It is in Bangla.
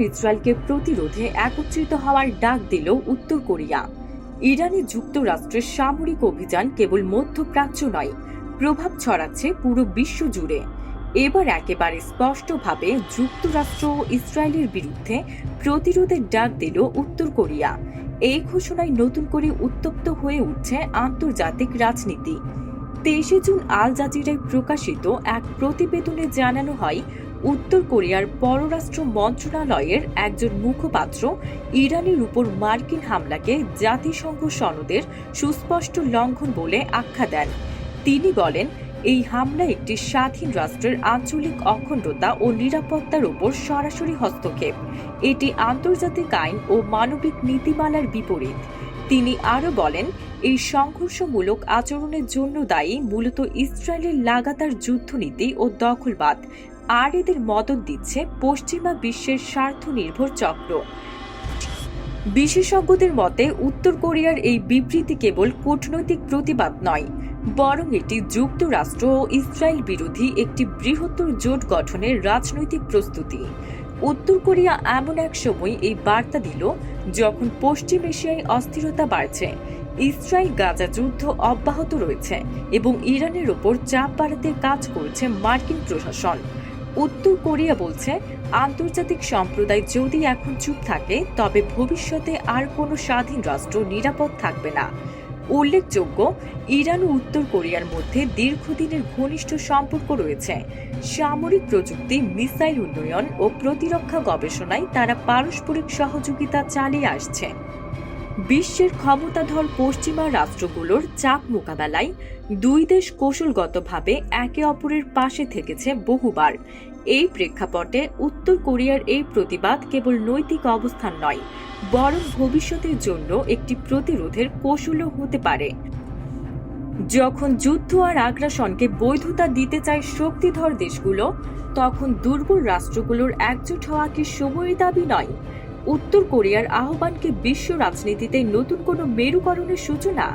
ইসরায়েলকে প্রতিরোধে একত্রিত হওয়ার ডাক দিল উত্তর কোরিয়া। ইরানে যুক্তরাষ্ট্রের সামরিক অভিযান কেবল মধ্যপ্রাচ্য নয়, প্রভাব ছড়াচ্ছে পুরো বিশ্ব জুড়ে। এবার একেবারে স্পষ্টভাবে যুক্তরাষ্ট্র ও ইসরায়েলের বিরুদ্ধে প্রতিরোধের ডাক দিল উত্তর কোরিয়া। এই ঘোষণায় নতুন করে উত্তপ্ত হয়ে উঠছে আন্তর্জাতিক রাজনীতি। তেইশে জুন আল জাজিরায় প্রকাশিত এক প্রতিবেদনে জানানো হয় উত্তর কোরিয়ার পররাষ্ট্র মন্ত্রণালয়ের একজন মুখপাত্র ইরানের উপর মার্কিন হামলাকে জাতিসংঘ সনদের সুস্পষ্ট লঙ্ঘন বলে আখ্যা দেন। তিনি বলেন, এই হামলা একটি স্বাধীন রাষ্ট্রের আঞ্চলিক অখণ্ডতা ও নিরাপত্তার উপর সরাসরি হস্তক্ষেপ। এটি আন্তর্জাতিক আইন ও মানবিক নীতিমালার বিপরীত। তিনি আরও বলেন, এই সংঘর্ষমূলক আচরণের জন্য দায়ী মূলত ইসরায়েলের লাগাতার যুদ্ধনীতি ও দখলবাদ আর এদের মদত দিচ্ছে পশ্চিমা বিশ্বের স্বার্থ নির্ভর চক্র। বিশেষজ্ঞদের মতে, উত্তর কোরিয়ার এই বিবৃতি কেবল কূটনৈতিক প্রতিবাদ নয়, বরং এটি যুক্তরাষ্ট্র ও ইসরায়েল বিরোধী একটি বৃহত্তর জোট গঠনের রাজনৈতিক প্রস্তুতি। উত্তর কোরিয়া এমন এক সময় এই বার্তা দিল, যখন পশ্চিম এশিয়ায় অস্থিরতা বাড়ছে, ইসরায়েল গাজা যুদ্ধ অব্যাহত রয়েছে এবং ইরানের ওপর চাপ বাড়াতে কাজ করছে মার্কিন প্রশাসন। উত্তর কোরিয়া বলছে, আন্তর্জাতিক সম্প্রদায় যদি এখন চুপ থাকে, তবে ভবিষ্যতে আর কোনো স্বাধীন রাষ্ট্র নিরাপদ থাকবে না। উল্লেখযোগ্য, ইরান ও উত্তর কোরিয়ার মধ্যে দীর্ঘদিনের ঘনিষ্ঠ সম্পর্ক রয়েছে। সামরিক প্রযুক্তি, মিসাইল উন্নয়ন ও প্রতিরক্ষা গবেষণায় তারা পারস্পরিক সহযোগিতা চালিয়ে আসছে। বিশ্বের ক্ষমতাধর পশ্চিমা রাষ্ট্রগুলোর চাপ মোকাবেলায় দুই দেশ কৌশলগতভাবে একে অপরের পাশে থেকেছে বহুবার। এই প্রেক্ষাপটে উত্তর কোরিয়ার এই প্রতিবাদ কেবল নৈতিক অবস্থান নয়, বরং ভবিষ্যতের জন্য একটি প্রতিরোধের কৌশলও হতে পারে। যখন যুদ্ধ আর আগ্রাসনকে বৈধতা দিতে চায় শক্তিধর দেশগুলো, তখন দুর্বল রাষ্ট্রগুলোর একজোট হওয়া কি সময়ের দাবি নয়? উত্তর কোরিয়ার আহ্বানকে বিশ্ব রাজনীতিতে নতুন কোনো মেরুকরণের সূচনা